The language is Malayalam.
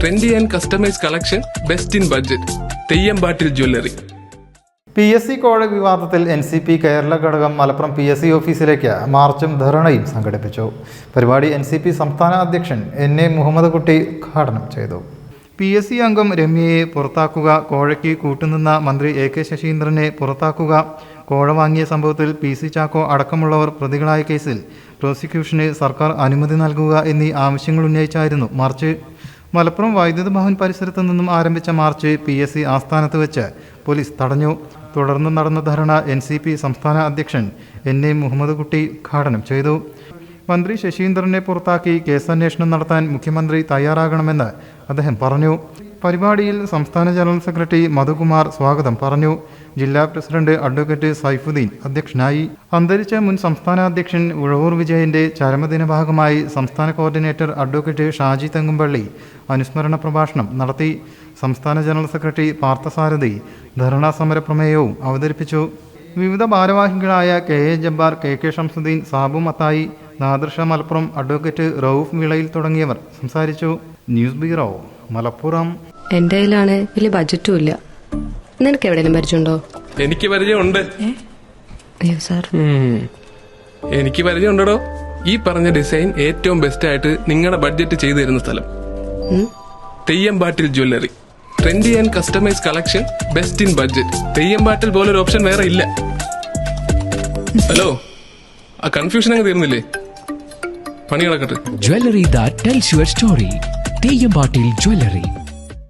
Trendy and customise collection best in budget Theyyampattil jewellery P S C കോഴ വിവാദത്തിൽ എൻ സി പി കേരള ഘടകം മലപ്പുറം പി എസ് സി ഓഫീസിലേക്ക് മാർച്ചും ധർണയും സംഘടിപ്പിച്ചു. പരിപാടി എൻ സി പി സംസ്ഥാന അധ്യക്ഷൻ എൻ എ മുഹമ്മദ് കുട്ടി ഉദ്ഘാടനം ചെയ്തു. പി എസ് സി അംഗം രമ്യയെ പുറത്താക്കുക കോഴയ്ക്ക് കൂട്ടുനിന്ന മന്ത്രി എ കെ ശശീന്ദ്രനെ പുറത്താക്കുക കോഴ വാങ്ങിയ സംഭവത്തിൽ പി സി ചാക്കോ അടക്കമുള്ളവർ പ്രതികളായ കേസിൽ പ്രോസിക്യൂഷന് സർക്കാർ അനുമതി നൽകുക എന്നീ ആവശ്യങ്ങൾ ഉന്നയിച്ചായിരുന്നു മാർച്ച് മലപ്പുറം വൈദ്യുത ഭവൻ പരിസരത്തു നിന്നും ആരംഭിച്ച മാർച്ച് പി എസ് സി ആസ്ഥാനത്ത് വെച്ച് പോലീസ് തടഞ്ഞു. തുടർന്ന് നടന്ന ധർണ എൻ സി പി സംസ്ഥാന അധ്യക്ഷൻ എൻ എ മുഹമ്മദ് കുട്ടി ഉദ്ഘാടനം ചെയ്തു. മന്ത്രി ശശീന്ദ്രനെ പുറത്താക്കി കേസന്വേഷണം നടത്താൻ മുഖ്യമന്ത്രി തയ്യാറാകണമെന്ന് അദ്ദേഹം പറഞ്ഞു. പരിപാടിയിൽ സംസ്ഥാന ജനറൽ സെക്രട്ടറി മധുകുമാർ സ്വാഗതം പറഞ്ഞു. ജില്ലാ പ്രസിഡന്റ് അഡ്വക്കേറ്റ് സൈഫുദ്ദീൻ അധ്യക്ഷനായി. അന്തരിച്ച മുൻ സംസ്ഥാന അധ്യക്ഷൻ ഉഴവൂർ വിജയന്റെ ചരമദിന ഭാഗമായി സംസ്ഥാന കോർഡിനേറ്റർ അഡ്വക്കേറ്റ് ഷാജി തെങ്ങുംപള്ളി അനുസ്മരണ പ്രഭാഷണം നടത്തി. സംസ്ഥാന ജനറൽ സെക്രട്ടറി പാർത്ഥസാരഥി ധർണാ സമര പ്രമേയവും അവതരിപ്പിച്ചു. വിവിധ ഭാരവാഹികളായ K A Jabbar K K Shamsuddin Sabu Mathai Nadirsha Malappuram advocate Rauf Vilayil തുടങ്ങിയവർ സംസാരിച്ചു. News bureau Malappuram. എന്റെ കയ്യിലാണ് വലിയ ബജറ്റും ഇല്ല. നിനക്ക് എവിടെയെങ്കിലും പരിചയമുണ്ടോ? എനിക്ക് പരിചയമുണ്ട്. അയ്യോ സാർ. എനിക്ക് പരിചയമുണ്ടോ ഈ പറഞ്ഞ ഡിസൈൻ ഏറ്റവും ബെസ്റ്റ് ആയിട്ട് നിങ്ങളുടെ ബഡ്ജറ്റ് ചെയ്തു തരുന്ന സ്ഥലം. Theyyampattil jewellery trendy and customise collection best in budget Theyyampattil പോലൊരു ഓപ്ഷൻ വേറെ ഇല്ല. ഹലോ? ആ കൺഫ്യൂഷൻ അങ്ങ് തീർന്നില്ലേ? പണി കിടക്കട്ടെ jewellery that tells your story Teyambatil Jewelry.